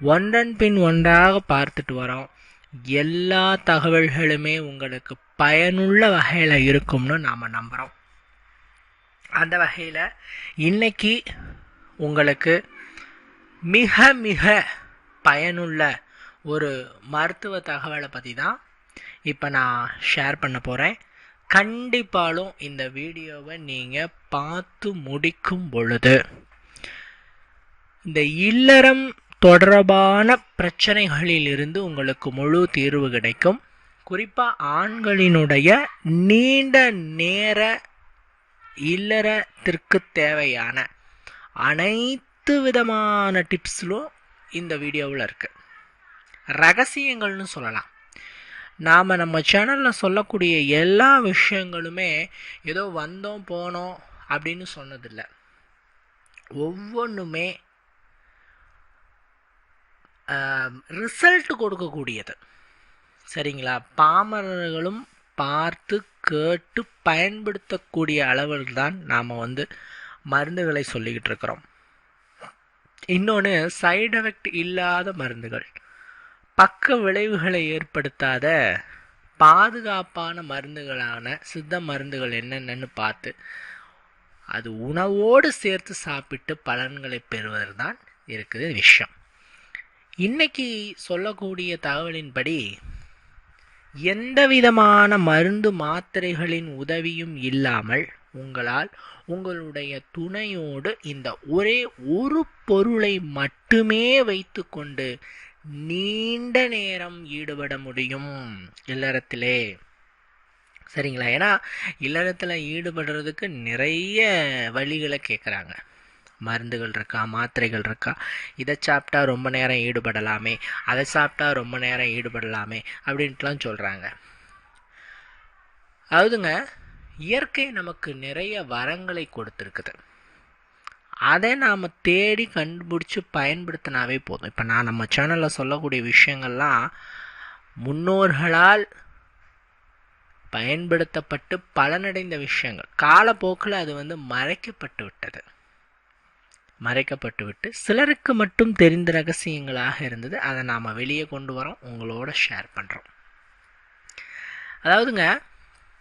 ஒன்றன் பின் ஒன்றாக பார்த்துட்டு வரோம். எல்லா தகவல்களுமே உங்களுக்கு பயனுள்ள வகையில் இருக்கும்னு நாம் நம்புகிறோம் அந்த வகையில் இன்னைக்கு உங்களுக்கு மிக மிக பயனுள்ள ஒரு மருத்துவ தகவலை பற்றி தான் இப்போ நான் ஷேர் பண்ண போகிறேன் கண்டிப்பாலும் இந்த வீடியோவை நீங்கள் பார்த்து முடிக்கும் பொழுது இந்த இல்லறம் தொடர்பான பிரச்சனைகளிலிருந்து உங்களுக்கு முழு தீர்வு கிடைக்கும். குறிப்பாக ஆண்களினுடைய நீண்ட நேர இல்லறத்திற்கு தேவையான அனைத்து விதமான டிப்ஸ்லும் இந்த வீடியோவில் இருக்குது ரகசியங்கள்னு சொல்லலாம். நாம் நம்ம சேனலில் சொல்லக்கூடிய எல்லா விஷயங்களுமே ஏதோ வந்தோம் போனோம் அப்படின்னு சொன்னதில்லை. ஒவ்வொன்றுமே ரிசல்ட் கொடுக்கக்கூடியது. சரிங்களா? பாமரர்களும் பார்த்து கேட்டு பயன்படுத்தக்கூடிய அளவில் தான் நாம் வந்து மருந்துகளை சொல்லிக்கிட்டு இருக்கிறோம். இன்னொன்று சைடு எஃபெக்ட் இல்லாத மருந்துகள். பக்க விளைவுகளை ஏற்படுத்தாத பாதுகாப்பான மருந்துகளான சித்த மருந்துகள் என்னென்னு பார்த்து அது உணவோடு சேர்த்து சாப்பிட்டு பலன்களை பெறுவது தான் இருக்குது விஷயம். இன்னைக்கு சொல்லக்கூடிய தகவலின்படி எந்த விதமான மருந்து மாத்திரைகளின் உதவியும் இல்லாமல் உங்களால் உங்களுடைய துணையோடு இந்த ஒரே ஒரு பொருளை மட்டுமே வைத்துக்கொண்டு நீண்ட நேரம் ஈடுபட முடியும் இல்லறத்திலே. சரிங்களா? ஏன்னா இல்லறத்தில் ஈடுபடுறதுக்கு நிறைய வழிகளை கேட்குறாங்க மருந்துகள் இருக்கா மாத்திரைகள் இருக்கா இதை சாப்பிட்டா ரொம்ப நேரம் ஈடுபடலாமே அதை சாப்பிட்டா ரொம்ப நேரம் ஈடுபடலாமே அப்படின்ட்டுலாம் சொல்கிறாங்க அதாவதுங்க இயற்கை நமக்கு நிறைய வரங்களை கொடுத்துருக்குது. அதை நாம் தேடி கண்டுபிடிச்சி பயன்படுத்தினாவே போதும். இப்போ நான் நம்ம சேனலில் சொல்லக்கூடிய விஷயங்கள்லாம் முன்னோர்களால் பயன்படுத்தப்பட்டு பலனடைந்த விஷயங்கள். காலப்போக்கில் அது வந்து மறைக்கப்பட்டு விட்டது. மறைக்கப்பட்டுவிட்டு சிலருக்கு மட்டும் தெரிந்த ரகசியங்களாக இருந்தது. அதை நாம் வெளியே கொண்டு வரோம். உங்களோட ஷேர் பண்ணுறோம் அதாவதுங்க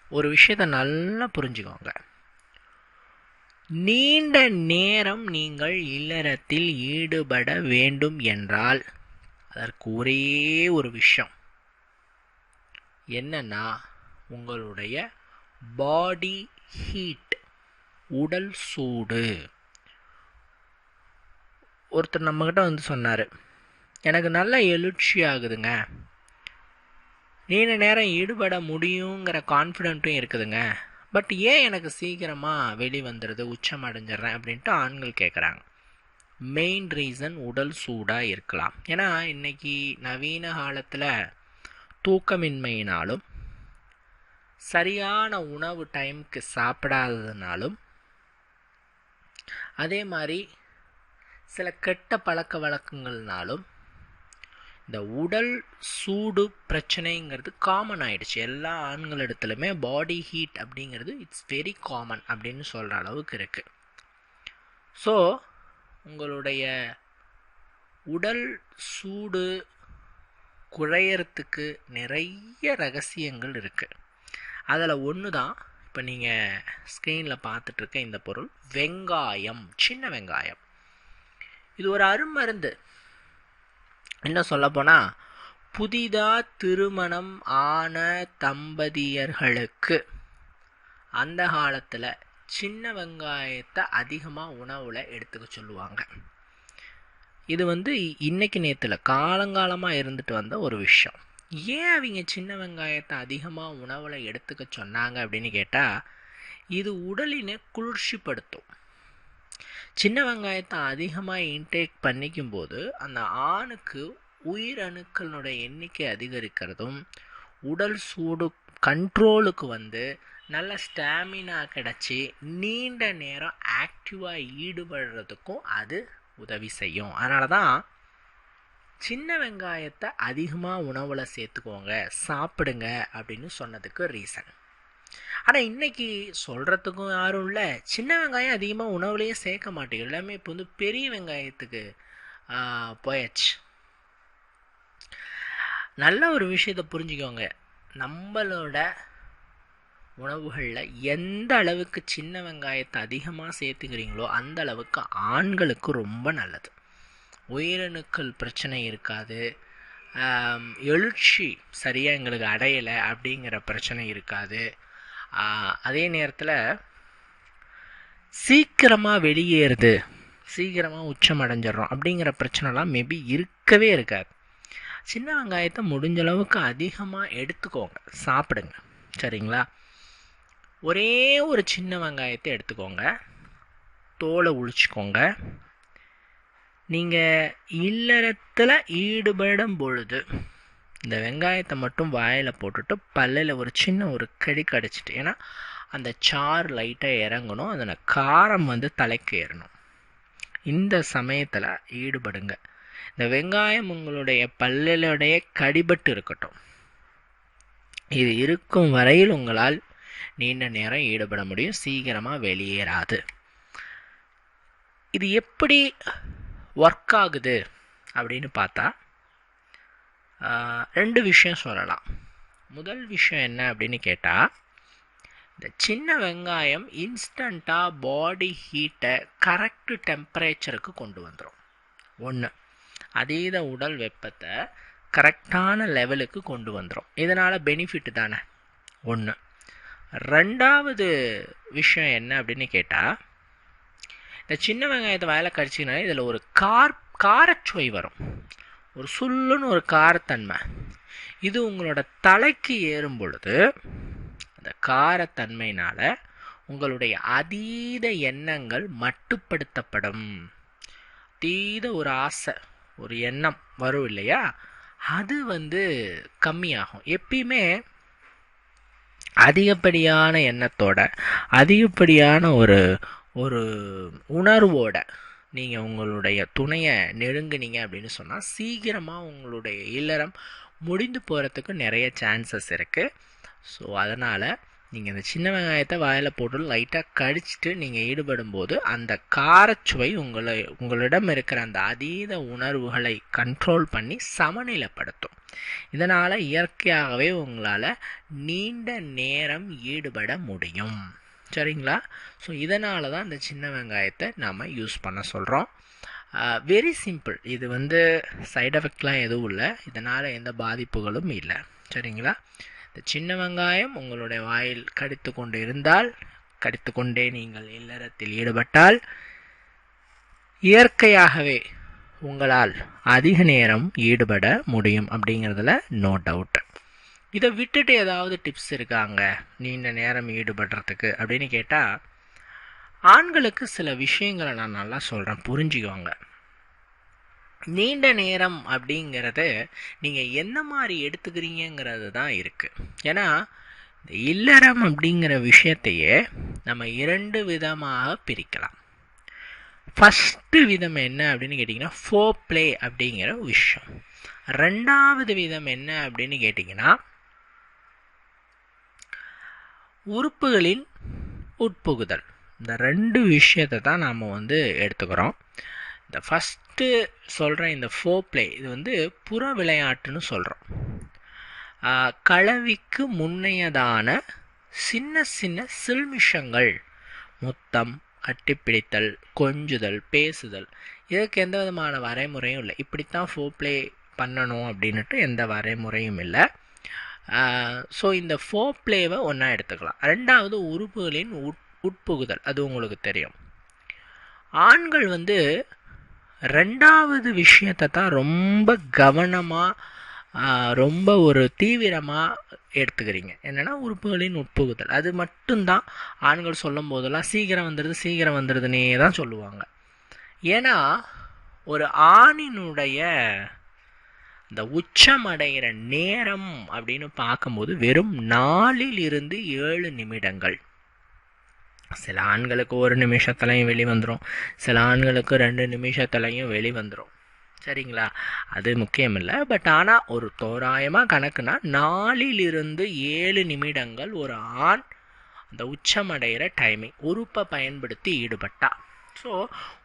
ஒரு விஷயத்த நல்லா புரிஞ்சுக்கோங்க. நீண்ட நேரம் நீங்கள் இல்லறத்தில் ஈடுபட வேண்டும் என்றால் அதற்கு ஒரே ஒரு விஷயம். என்னன்னா உங்களுடைய பாடி ஹீட் உடல் சூடு. ஒருத்தர் நம்மக்கிட்ட வந்து சொன்னார் எனக்கு நல்ல எழுச்சி ஆகுதுங்க. நீண்ட நேரம் ஈடுபட முடியுங்கிற கான்ஃபிடென்ட்டும் இருக்குதுங்க. பட் ஏன் எனக்கு சீக்கிரமாக வெளி வந்துடுது உச்சம் அடைஞ்சிட்றேன்? அப்படின்ட்டு ஆண்கள் கேட்குறாங்க மெயின் ரீசன் உடல் சூடாக இருக்கலாம். ஏன்னா இன்றைக்கி நவீன காலத்தில் தூக்கமின்மையினாலும் சரியான உணவு டைமுக்கு சாப்பிடாததுனாலும் அதே மாதிரி சில கெட்ட பழக்க வழக்கங்கள்னாலும் இந்த உடல் சூடு பிரச்சனைங்கிறது காமன் ஆயிடுச்சு. எல்லா ஆண்கள் இடத்துலையுமே பாடி ஹீட் அப்படிங்கிறது இட்ஸ் வெரி காமன் அப்படின்னு சொல்கிற அளவுக்கு இருக்குது ஸோ உங்களுடைய உடல் சூடு குறையறதுக்கு நிறைய ரகசியங்கள் இருக்குது அதில் ஒன்று தான் இப்போ நீங்கள் ஸ்க்ரீனில் பார்த்துட்ருக்க இந்த பொருள் வெங்காயம் சின்ன வெங்காயம். இது ஒரு அருமருந்து என்ன சொல்லப்போனால் புதிதாக திருமணம் ஆன தம்பதியர்களுக்கு அந்த காலத்தில் சின்ன வெங்காயத்தை அதிகமாக உணவில் எடுத்துக்க சொல்லுவாங்க. இது வந்து இன்னைக்கு நேத்தில் காலங்காலமாக இருந்துட்டு வந்த ஒரு விஷயம். ஏன் அவங்க சின்ன வெங்காயத்தை அதிகமாக உணவில் எடுத்துக்க சொன்னாங்க அப்படின்னு கேட்டால் இது உடலினை குளிர்ச்சிப்படுத்தும். சின்ன வெங்காயத்தை அதிகமாக இன்டேக் பண்ணிக்கும் போது அந்த ஆணுக்கு உயிரணுக்களுடைய எண்ணிக்கை அதிகரிக்கிறதும் உடல் சூடு கண்ட்ரோலுக்கு வந்து நல்ல ஸ்டாமினா கிடச்சி நீண்ட நேரம் ஆக்டிவாக ஈடுபடுறதுக்கும் அது உதவி செய்யும். அதனால தான் சின்ன வெங்காயத்தை அதிகமாக உணவில் சேர்த்துக்கோங்க சாப்பிடுங்க அப்படின்னு சொன்னதுக்கு ரீசன் ஆனால் இன்னைக்கு சொல்கிறதுக்கும் யாரும் இல்லை. சின்ன வெங்காயம் அதிகமாக உணவுலேயே சேர்க்க மாட்டேங்குது எல்லாமே இப்போ வந்து பெரிய வெங்காயத்துக்கு போயாச்சு. நல்ல ஒரு விஷயத்தை புரிஞ்சுக்கோங்க. நம்மளோட உணவுகளில் எந்த அளவுக்கு சின்ன வெங்காயத்தை அதிகமாக சேர்த்துக்கிறீங்களோ அந்த அளவுக்கு ஆண்களுக்கு ரொம்ப நல்லது. உயிரணுக்கள் பிரச்சனை இருக்காது. எழுச்சி சரியாக எங்களுக்கு அடையலை அப்படிங்கிற பிரச்சனை இருக்காது. அதே நேரத்தில் சீக்கிரமாக வெளியேறுது. சீக்கிரமாக உச்சம் அடைஞ்சிடறோம். அப்படிங்கிற பிரச்சனைலாம் மேபி இருக்கவே இருக்காது. சின்ன வெங்காயத்தை முடிஞ்ச அளவுக்கு அதிகமாக எடுத்துக்கோங்க. சாப்பிடுங்க. சரிங்களா? ஒரே ஒரு சின்ன வெங்காயத்தை எடுத்துக்கோங்க. தோலை உழிச்சிக்கோங்க நீங்கள் இல்லறத்தில் ஈடுபடும் பொழுது இந்த வெங்காயத்தை மட்டும் வாயில் போட்டுட்டு பல்லில் ஒரு சின்ன ஒரு கடி கடிச்சிட்டு ஏன்னா அந்த சாறு லைட்டாக இறங்கணும் அதில் காரம் வந்து தலைக்கு ஏறணும். இந்த சமயத்தில் ஈடுபடுங்க. இந்த வெங்காயம் உங்களுடைய பல்லிலுடைய கடிபட்டு இருக்கட்டும். இது இருக்கும் வரையில் உங்களால் நீண்ட நேரம் ஈடுபட முடியும் சீக்கிரமாக வெளியேறாது. இது எப்படி ஒர்க் ஆகுது அப்படின்னு பார்த்தா ரெண்டு விஷயம் சொல்லலாம். முதல் விஷயம் என்ன அப்படின்னு கேட்டால் இந்த சின்ன வெங்காயம் இன்ஸ்டண்ட்டாக பாடி ஹீட்டை கரெக்டு டெம்பரேச்சருக்கு கொண்டு வந்துடும் ஒன்று அதீத உடல் வெப்பத்தை கரெக்டான லெவலுக்கு கொண்டு வந்துடும் இதனால் பெனிஃபிட் தானே? ஒன்று ரெண்டாவது விஷயம் என்ன அப்படின்னு கேட்டால் இந்த சின்ன வெங்காயத்தை வயலை கடிச்சிங்கன்னா இதில் ஒரு கார் காரச்சுவை வரும். ஒரு சுல்லுன்னு ஒரு காரத்தன்மை. இது உங்களோட தலைக்கு ஏறும் பொழுது அந்த காரத்தன்மையினால் உங்களுடைய அதீத எண்ணங்கள் மட்டுப்படுத்தப்படும். அதீத ஒரு ஆசை ஒரு எண்ணம் வரும் இல்லையா? அது வந்து கம்மியாகும். எப்பயுமே அதிகப்படியான எண்ணத்தோட அதிகப்படியான ஒரு ஒரு உணர்வோட நீங்கள் உங்களுடைய துணையை நெருங்குனீங்க அப்படின்னு சொன்னால் சீக்கிரமாக உங்களுடைய இல்லறம் முடிந்து போகிறதுக்கு நிறைய சான்சஸ் இருக்குது ஸோ அதனால் நீங்கள் இந்த சின்ன வெங்காயத்தை வாயில் போட்டு லைட்டாக கடிச்சிட்டு நீங்கள் ஈடுபடும் போது அந்த காரச்சுவை உங்களை உங்களிடம் இருக்கிற அந்த அதீத உணர்வுகளை கண்ட்ரோல் பண்ணி சமநிலைப்படுத்தும். இதனால் இயற்கையாகவே உங்களால் நீண்ட நேரம் ஈடுபட முடியும். சரிங்களா? ஸோ இதனால தான் இந்த சின்ன வெங்காயத்தை நாம் யூஸ் பண்ண சொல்கிறோம் வெரி சிம்பிள் இது வந்து சைட் எஃபெக்ட்லாம் எதுவும் இல்லை. இதனால் எந்த பாதிப்புகளும் இல்லை. சரிங்களா? இந்த சின்ன வெங்காயம் உங்களுடைய வாயில் கடித்து கொண்டு இருந்தால் கடித்து கொண்டே நீங்கள் இல்லறத்தில் ஈடுபட்டால் இயற்கையாகவே உங்களால் அதிக நேரம் ஈடுபட முடியும் அப்படிங்கிறதுல நோ டவுட் இதை விட்டுட்டு ஏதாவது டிப்ஸ் இருக்காங்க? நீண்ட நேரம் ஈடுபடுறதுக்கு அப்படின்னு கேட்டால் ஆண்களுக்கு சில விஷயங்களை நான் நல்லா சொல்கிறேன் புரிஞ்சுக்கோங்க. நீண்ட நேரம் அப்படிங்கிறது நீங்கள் என்ன மாதிரி எடுத்துக்கிறீங்கிறது தான் இருக்குது ஏன்னா இந்த இல்லறம் அப்படிங்கிற விஷயத்தையே நம்ம இரண்டு விதமாக பிரிக்கலாம். ஃபஸ்ட்டு விதம் என்ன அப்படின்னு கேட்டிங்கன்னா ஃபோ ப்ளே அப்படிங்கிற விஷயம். ரெண்டாவது விதம் என்ன அப்படின்னு கேட்டிங்கன்னா உறுப்புகளின் உட்புகுதல். இந்த ரெண்டு விஷயத்தை தான் நாம் வந்து எடுத்துக்கிறோம். இந்த ஃபஸ்ட்டு சொல்கிற இந்த ஃபோ பிளே இது வந்து புற விளையாட்டுன்னு சொல்கிறோம் கலவிக்கு முன்னையதான சின்ன சின்ன சில்மிஷங்கள். முத்தம் கட்டிப்பிடித்தல் கொஞ்சுதல் பேசுதல். இதுக்கு எந்த விதமான வரைமுறையும் இல்லை. இப்படித்தான் ஃபோ பிளே பண்ணணும் அப்படின்ட்டு எந்த வரைமுறையும் இல்லை. ஸோ இந்த ஃபோ பிளேவை ஒன்றா எடுத்துக்கலாம். ரெண்டாவது உறுப்புகளின் உட் உட்புகுதல். அது உங்களுக்கு தெரியும். ஆண்கள் வந்து ரெண்டாவது விஷயத்தை தான் ரொம்ப கவனமாக ரொம்ப ஒரு தீவிரமாக எடுத்துக்கிறீங்க. என்னென்னா உறுப்புகளின் உட்புகுதல். அது மட்டும்தான் ஆண்கள் சொல்லும் போதெல்லாம் சீக்கிரம் வந்துடுது சீக்கிரம் வந்துடுதுன்னே தான் சொல்லுவாங்க. ஏன்னா ஒரு ஆணினுடைய இந்த உச்சமடைகிற நேரம் அப்படின்னு பார்க்கும்போது வெறும் நாலில் இருந்து ஏழு நிமிடங்கள். சில ஆண்களுக்கு ஒரு நிமிஷத்துலையும் வெளிவந்துடும் சில ஆண்களுக்கு ரெண்டு நிமிஷத்துலையும் வெளி வந்துடும் சரிங்களா? அது முக்கியமில்லை. பட் ஆனால் ஒரு தோராயமாக கணக்குனா நாலிலிருந்து ஏழு நிமிடங்கள் ஒரு ஆண் அந்த உச்சமடைகிற டைமிங் உறுப்பை பயன்படுத்தி ஈடுபட்டா. ஸோ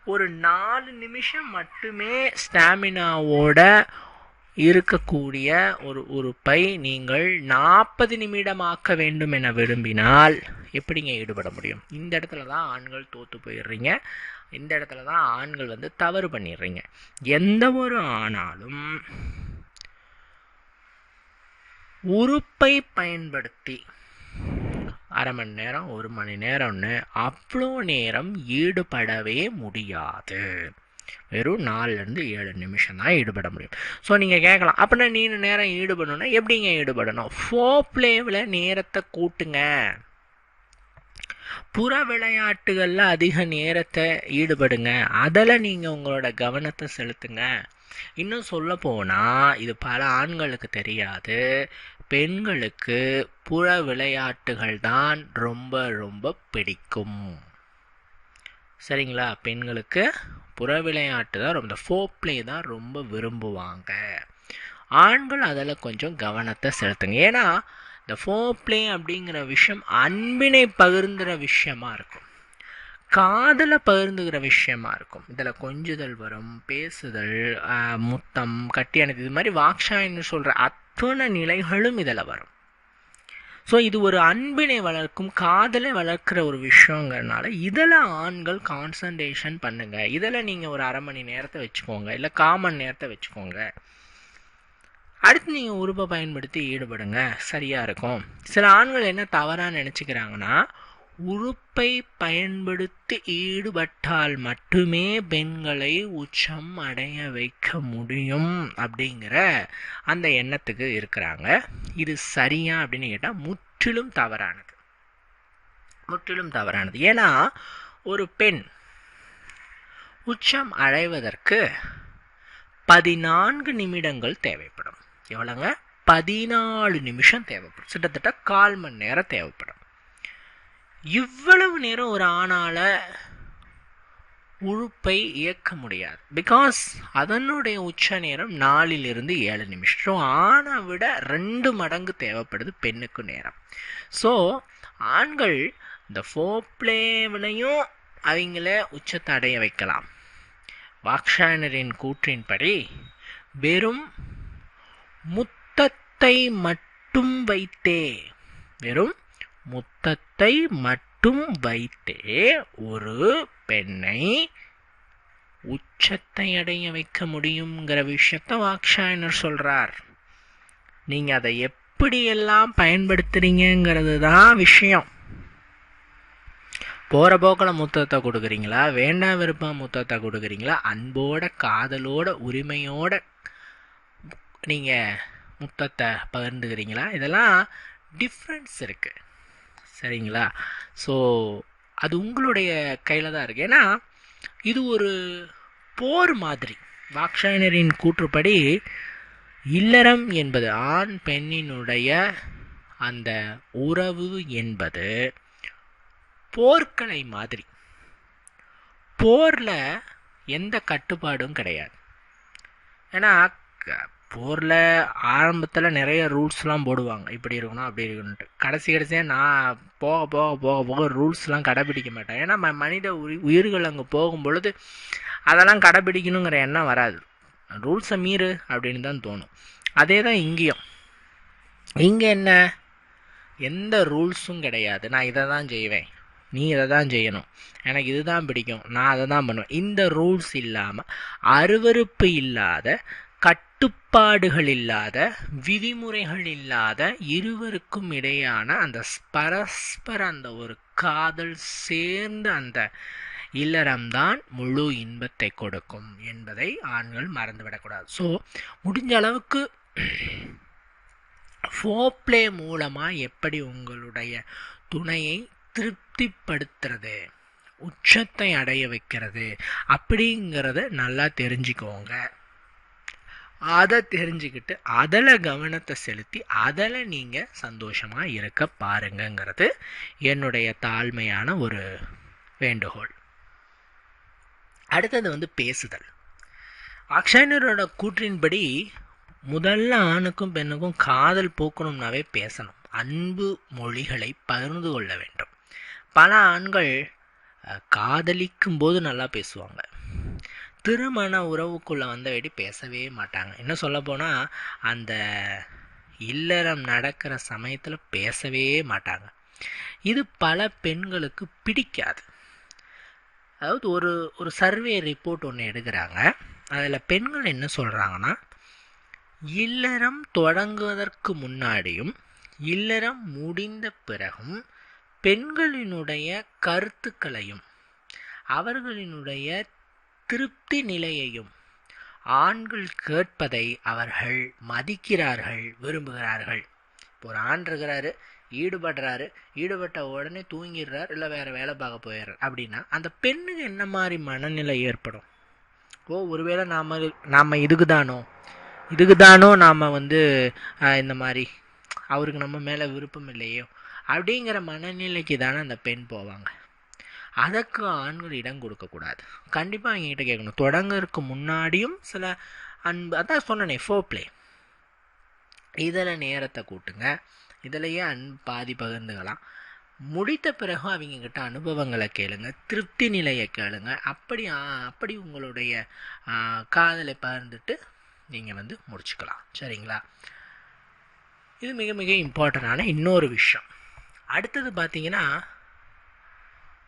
ஒரு நாலு நிமிஷம் மட்டுமே ஸ்டாமினாவோட இருக்கக்கூடிய ஒரு உறுப்பை நீங்கள் நாற்பது நிமிடமாக்க வேண்டும் என விரும்பினால் எப்படிங்க ஈடுபட முடியும்? இந்த இடத்துல தான் ஆண்கள் தோற்று போயிடுறீங்க. இந்த இடத்துல தான் ஆண்கள் வந்து தவறு பண்ணிடுறீங்க. எந்த ஒரு ஆணாலும் உறுப்பை பயன்படுத்தி அரை மணி நேரம் ஒரு மணி நேரம்னு அவ்வளோ நேரம் ஈடுபடவே முடியாது. வெறும் நாலுலேருந்து ஏழு நிமிஷம் தான் ஈடுபட முடியும். ஸோ நீங்கள் கேட்கலாம். அப்படின்னா நீண்ட நேரம் ஈடுபடணும்னா எப்படிங்க ஈடுபடணும்? ஃபோ பிளேவில் நேரத்தை கூட்டுங்க. புற விளையாட்டுகளில் அதிக நேரத்தை ஈடுபடுங்க. அதில் நீங்கள் உங்களோட கவனத்தை செலுத்துங்க. இன்னும் சொல்ல போனால் இது பல ஆண்களுக்கு தெரியாது. பெண்களுக்கு புற விளையாட்டுகள் தான் ரொம்ப ரொம்ப பிடிக்கும். சரிங்களா? பெண்களுக்கு புற விளையாட்டு தான் ரொம்ப ஃபோ பிளே தான் ரொம்ப விரும்புவாங்க. ஆண்கள் அதில் கொஞ்சம் கவனத்தை செலுத்துங்க. ஏன்னா இந்த ஃபோ பிளே அப்படிங்கிற விஷயம் அன்பினை பகிர்ந்துற விஷயமா இருக்கும். காதலை பகிர்ந்துக்கிற விஷயமா இருக்கும். இதில் கொஞ்சுதல் வரும் பேசுதல் முத்தம் கட்டி அணைத்து இது மாதிரி வாக்ஷாயின்னு சொல்கிற அத்தனை நிலைகளும் இதில் வரும். ஸோ இது ஒரு அன்பினை வளர்க்கும் காதலை வளர்க்குற ஒரு விஷயங்கிறனால இதில் ஆண்கள் கான்சன்ட்ரேஷன் பண்ணுங்க. இதில் நீங்கள் ஒரு அரை மணி நேரத்தை வச்சுக்கோங்க இல்லை காமன் நேரத்தை வச்சுக்கோங்க. அடுத்து நீங்கள் உறுப்பை பயன்படுத்தி ஈடுபடுங்க. சரியாக இருக்கும். சில ஆண்கள் என்ன தவறாக நினச்சிக்கிறாங்கன்னா உறுப்பை பயன்படுத்தி ஈடுபட்டால் மட்டுமே பெண்களை உச்சம் அடைய வைக்க முடியும் அப்படிங்கிற அந்த எண்ணத்துக்கு இருக்கிறாங்க. இது சரியா அப்படின்னு கேட்டால் முற்றிலும் தவறானது. முற்றிலும் தவறானது. ஏன்னா ஒரு பெண் உச்சம் அடைவதற்கு பதினான்கு நிமிடங்கள் தேவைப்படும். எவ்வளோங்க? பதினாலு நிமிஷம் தேவைப்படும். கிட்டத்தட்ட கால் மணி நேரம் தேவைப்படும். இவ்வளவு நேரம் ஒரு ஆணால் உழுப்பை இயக்க முடியாது. பிகாஸ் அதனுடைய உச்ச நேரம் நாலிலிருந்து ஏழு நிமிஷம். ஆணை விட ரெண்டு மடங்கு தேவைப்படுது பெண்ணுக்கு நேரம். ஸோ ஆண்கள் இந்த ஃபோப்ளேவிலையும் அவங்கள உச்சத்தை அடைய வைக்கலாம். வாக்ஷாயனரின் கூற்றின்படி வெறும் முத்தத்தை மட்டும் வைத்தே வெறும் முத்தத்தை மட்டும் வைத்தே ஒரு பெண்ணை உச்சத்தை அடைய வைக்க முடியுங்கிற விஷயத்த வாக்ஷாயனர் சொல்றார். நீங்க அதை எப்படியெல்லாம் பயன்படுத்துறீங்கிறது தான் விஷயம். போகிற போக்கில் முத்தத்தை கொடுக்குறீங்களா? வேண்டாம் விருப்பம் முத்தத்தை கொடுக்குறீங்களா? அன்போட காதலோட உரிமையோட நீங்கள் முத்தத்தை பகிர்ந்துக்கிறீங்களா? இதெல்லாம் டிஃப்ரென்ஸ் இருக்குது சரிங்களா? ஸோ அது உங்களுடைய கையில் தான் இருக்குது ஏன்னா இது ஒரு போர் மாதிரி. வாக்ஷாயனரின் கூற்றுப்படி இல்லறம் என்பது ஆண் பெண்ணினுடைய அந்த உறவு என்பது போர்க்கலை மாதிரி. போரில் எந்த கட்டுப்பாடும் கிடையாது. ஏன்னா போரில் ஆரம்பத்தில் நிறைய ரூல்ஸ்லாம் போடுவாங்க. இப்படி இருக்கணும் அப்படி இருக்கணும்ட்டு கடைசி கடைசியாக நான் போக போக போக போக ரூல்ஸ்லாம் கடைப்பிடிக்க மாட்டேன். ஏன்னா மனித உயி உயிர்கள் அங்கே போகும் பொழுது அதெல்லாம் கடைப்பிடிக்கணுங்கிற எண்ணம் வராது. ரூல்ஸை மீறு அப்படின்னு தான் தோணும். அதே தான் இங்கேயும். இங்கே என்ன? எந்த ரூல்ஸும் கிடையாது. நான் இதை தான் செய்வேன். நீ இதை தான் செய்யணும். எனக்கு இதுதான் பிடிக்கும். நான் அதை தான் பண்ணுவேன். இந்த ரூல்ஸ் இல்லாமல் அருவறுப்பு இல்லாத கட்டுப்பாடுகள் இல்லாத விதிமுறைகள் இல்லாத இருவருக்கும் இடையான அந்த பரஸ்பர அந்த ஒரு காதல் சேர்ந்த அந்த இல்லறம்தான் முழு இன்பத்தை கொடுக்கும் என்பதை ஆண்கள் மறந்துவிடக்கூடாது. ஸோ முடிஞ்ச அளவுக்கு ஃபோப்ளே மூலமாக எப்படி உங்களுடைய துணையை திருப்திப்படுத்துறது உச்சத்தை அடைய வைக்கிறது அப்படிங்கிறத நல்லா தெரிஞ்சுக்கோங்க. அதை தெரிஞ்சுக்கிட்டு அதில் கவனத்தை செலுத்தி அதில் நீங்கள் சந்தோஷமாக இருக்க பாருங்கங்கிறது என்னுடைய தாழ்மையான ஒரு வேண்டுகோள். அடுத்தது வந்து பேசுதல். அக்ஷயனரோட கூற்றின்படி முதல்ல ஆணுக்கும் பெண்ணுக்கும் காதல் போக்கணும்னாவே பேசணும். அன்பு மொழிகளை பகிர்ந்து கொள்ள வேண்டும். பல ஆண்கள் காதலிக்கும் போது நல்லா பேசுவாங்க. திருமண உறவுக்குள்ளே வந்தபடி பேசவே மாட்டாங்க. என்ன சொல்ல போனால் அந்த இல்லறம் நடக்கிற சமயத்தில் பேசவே மாட்டாங்க. இது பல பெண்களுக்கு பிடிக்காது. அதாவது ஒரு ஒரு சர்வே ரிப்போர்ட் ஒன்று எடுக்கிறாங்க. அதில் பெண்கள் என்ன சொல்கிறாங்கன்னா இல்லறம் தொடங்குவதற்கு முன்னாடியும் இல்லறம் முடிந்த பிறகும் பெண்களினுடைய கருத்துக்களையும் அவர்களினுடைய திருப்தி நிலையையும் ஆண்கள் கேட்பதை அவர்கள் மதிக்கிறார்கள் விரும்புகிறார்கள். இப்போ ஒரு ஆண் இருக்கிறாரு ஈடுபடுறாரு ஈடுபட்ட உடனே தூங்கிடுறார் இல்லை வேறு வேலை பார்க்க போயிடுறார். அப்படின்னா அந்த பெண்ணுக்கு என்ன மாதிரி மனநிலை ஏற்படும்? ஓ ஒருவேளை நாம் நாம் இதுக்கு தானோ? இதுக்கு தானோ நாம் வந்து இந்த மாதிரி அவருக்கு நம்ம மேலே விருப்பம் இல்லையோ? அப்படிங்கிற மனநிலைக்கு தானே அந்த பெண் போவாங்க. அதற்கு ஆண்கள் இடம் கொடுக்கக்கூடாது கண்டிப்பாக அவங்ககிட்ட கேட்கணும். தொடங்கிறதுக்கு முன்னாடியும் சில அன்பு அதான் சொன்னனே ஃபோ பிளே இதில் நேரத்தை கூட்டுங்க. இதிலையே அன்பு பாதி பகிர்ந்துக்கலாம். முடித்த பிறகு அவங்க கிட்ட அனுபவங்களை கேளுங்க. திருப்தி நிலையை கேளுங்க. அப்படி அப்படி உங்களுடைய காதலை பகிர்ந்துட்டு நீங்கள் வந்து முடிச்சுக்கலாம். சரிங்களா? இது மிக மிக இம்பார்ட்டண்டான இன்னொரு விஷயம். அடுத்தது பார்த்தீங்கன்னா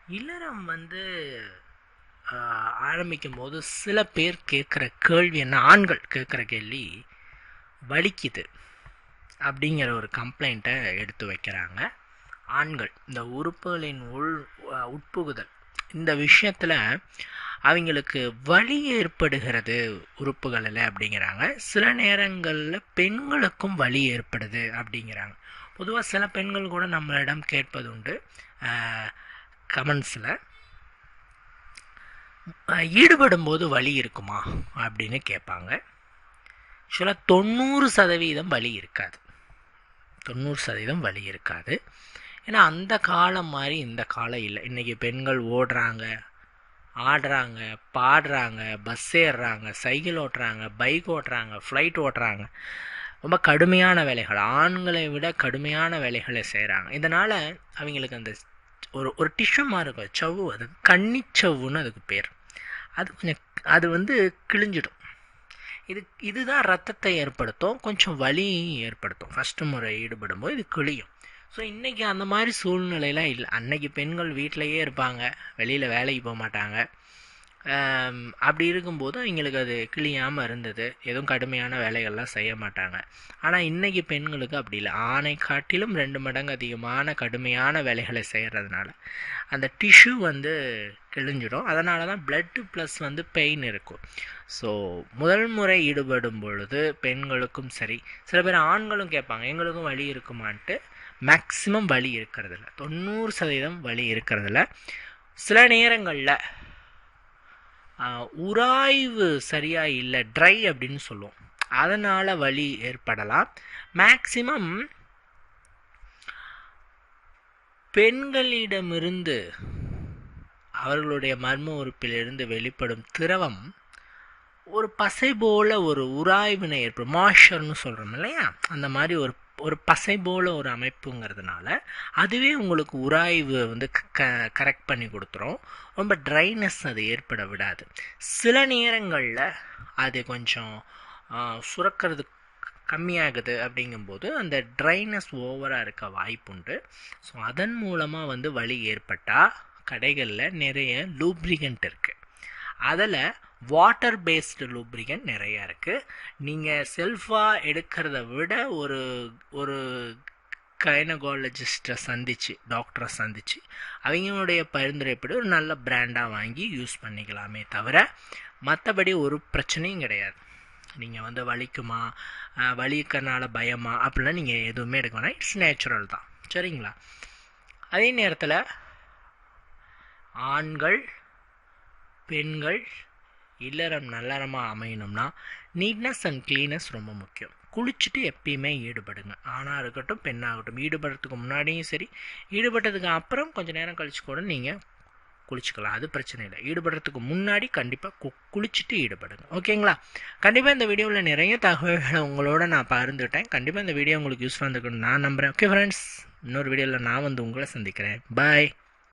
இல்லறம் வந்து ஆரம்பிக்கும் போது சில பேர் கேட்குற கேள்வி என்ன? ஆண்கள் கேட்குற கேள்வி வலிக்குது அப்படிங்கிற ஒரு கம்ப்ளைண்ட்டை எடுத்து வைக்கிறாங்க. ஆண்கள் இந்த உறுப்புகளின் உள் உட்புகுதல். இந்த விஷயத்தில் அவங்களுக்கு வலி ஏற்படுகிறது உறுப்புகளில் அப்படிங்கிறாங்க. சில நேரங்களில் பெண்களுக்கும் வலி ஏற்படுது அப்படிங்கிறாங்க. பொதுவாக சில பெண்கள் கூட நம்மளிடம் கேட்பது உண்டு கமெண்ட்ஸில் ஈடுபடும் போது வலி இருக்குமா? அப்படின்னு கேட்பாங்க. ஆக்சுவலாக தொண்ணூறு சதவீதம் வலி இருக்காது. தொண்ணூறு சதவீதம் வலி இருக்காது. ஏன்னா அந்த காலம் மாதிரி இந்த காலம் இல்லை. இன்றைக்கி பெண்கள் ஓடுறாங்க ஆடுறாங்க பாடுறாங்க பஸ் ஏறுறாங்க சைக்கிள் ஓட்டுறாங்க பைக் ஓட்டுறாங்க ஃப்ளைட் ஓட்டுறாங்க. ரொம்ப கடுமையான வேலைகள். ஆண்களை விட கடுமையான வேலைகளை செய்கிறாங்க இதனால் அவங்களுக்கு அந்த ஒரு ஒரு டிஷ்யூமாக இருக்கும். சவ்வு அது கன்னிச்சவ்வுன்னு அதுக்கு பேர். அது கொஞ்சம் அது வந்து கிழிஞ்சிடும். இது இதுதான் ரத்தத்தை ஏற்படுத்தும். கொஞ்சம் வலியும் ஏற்படுத்தும். ஃபஸ்ட்டு முறை ஈடுபடும் போது இது கிழியும். ஸோ இன்றைக்கி அந்த மாதிரி சூழ்நிலையெல்லாம் இல்லை. அன்னைக்கு பெண்கள் வீட்டிலையே இருப்பாங்க. வெளியில் வேலைக்கு போக மாட்டாங்க. அப்படி இருக்கும்போது அவங்களுக்கு அது கிழியாமல் இருந்தது. எதுவும் கடுமையான வேலைகள்லாம் செய்ய மாட்டாங்க. ஆனால் இன்றைக்கி பெண்களுக்கு அப்படி இல்லை. ஆணை காட்டிலும் ரெண்டு மடங்கு அதிகமான கடுமையான வேலைகளை செய்கிறதுனால அந்த டிஷ்யூ வந்து கிழிஞ்சிடும். அதனால தான் பிளட்டு ப்ளஸ் வந்து பெயின் இருக்கும். ஸோ முதல் முறை ஈடுபடும் பொழுது பெண்களுக்கும் சரி சில பேர் ஆண்களும் கேட்பாங்க எங்களுக்கும் வழி இருக்குமான்ட்டு. மேக்ஸிமம் வழி இருக்கிறதில்ல. தொண்ணூறு சதவீதம் வழி இருக்கிறதில்ல. சில நேரங்களில் உராய்வு சரியாக இல்லை ட்ரை அப்படின்னு சொல்லுவோம். அதனால் வலி ஏற்படலாம். மேக்சிமம் பெண்களிடமிருந்து அவர்களுடைய மர்ம உறுப்பிலிருந்து வெளிப்படும் திரவம் ஒரு பசை போல ஒரு உராய்வினை ஏற்படும். மாய்ச்சர்னு சொல்கிறோம் இல்லையா? அந்த மாதிரி ஒரு ஒரு பசை போல ஒரு அமைப்புங்கிறதுனால அதுவே உங்களுக்கு உராய்வு வந்து க கரெக்ட் பண்ணி கொடுத்துரும். ரொம்ப ட்ரைனஸ் அது ஏற்பட விடாது. சில நேரங்களில் அது கொஞ்சம் சுரக்கிறது கம்மியாகுது அப்படிங்கும்போது அந்த ட்ரைனஸ் ஓவராக இருக்க வாய்ப்புண்டு. ஸோ அதன் மூலமாக வந்து வலி ஏற்பட்டால் கடைகளில் நிறைய லூப்ரிகண்ட் இருக்குது அதில் வாட்டர் பேஸ்டு லூப்ரிகன் நிறையா இருக்குது நீங்கள் செல்ஃபாக எடுக்கிறத விட ஒரு ஒரு கைனகாலஜிஸ்ட்டை சந்திச்சு டாக்டரை சந்திச்சு அவங்களுடைய பரிந்துரைப்படி ஒரு நல்ல பிராண்டாக வாங்கி யூஸ் பண்ணிக்கலாமே தவிர மற்றபடி ஒரு பிரச்சனையும் கிடையாது. நீங்கள் வந்து வலிக்குமா வலிக்கனால பயமா அப்படிலாம் நீங்கள் எதுவுமே எடுக்க வேணாம். இட்ஸ் நேச்சுரல் தான். சரிங்களா? அதே நேரத்தில் ஆண்கள் பெண்கள் இல்லறம் நல்லறமாக அமையணும்னா நீட்னஸ் அண்ட் க்ளீனஸ் ரொம்ப முக்கியம். குளிச்சுட்டு எப்பயுமே ஈடுபடுங்க. ஆணாக இருக்கட்டும் பெண்ணாகட்டும் ஈடுபடுறதுக்கு முன்னாடியும் சரி ஈடுபட்டதுக்கு அப்புறம் கொஞ்சம் நேரம் கழிச்சு கூட நீங்கள் குளிச்சுக்கலாம். அது பிரச்சனை இல்லை. ஈடுபடுறதுக்கு முன்னாடி கண்டிப்பாக கு குளிச்சுட்டு ஈடுபடுங்க. ஓகேங்களா கண்டிப்பாக இந்த வீடியோவில் நிறைய தகவல்களை உங்களோட நான் பகிர்ந்துட்டேன். கண்டிப்பாக இந்த வீடியோ உங்களுக்கு யூஸ்ஃபுல்லாக இருந்திருக்குன்னு நான் நம்புகிறேன் ஓகே ஃப்ரெண்ட்ஸ் இன்னொரு வீடியோவில் நான் வந்து உங்களை சந்திக்கிறேன். பாய்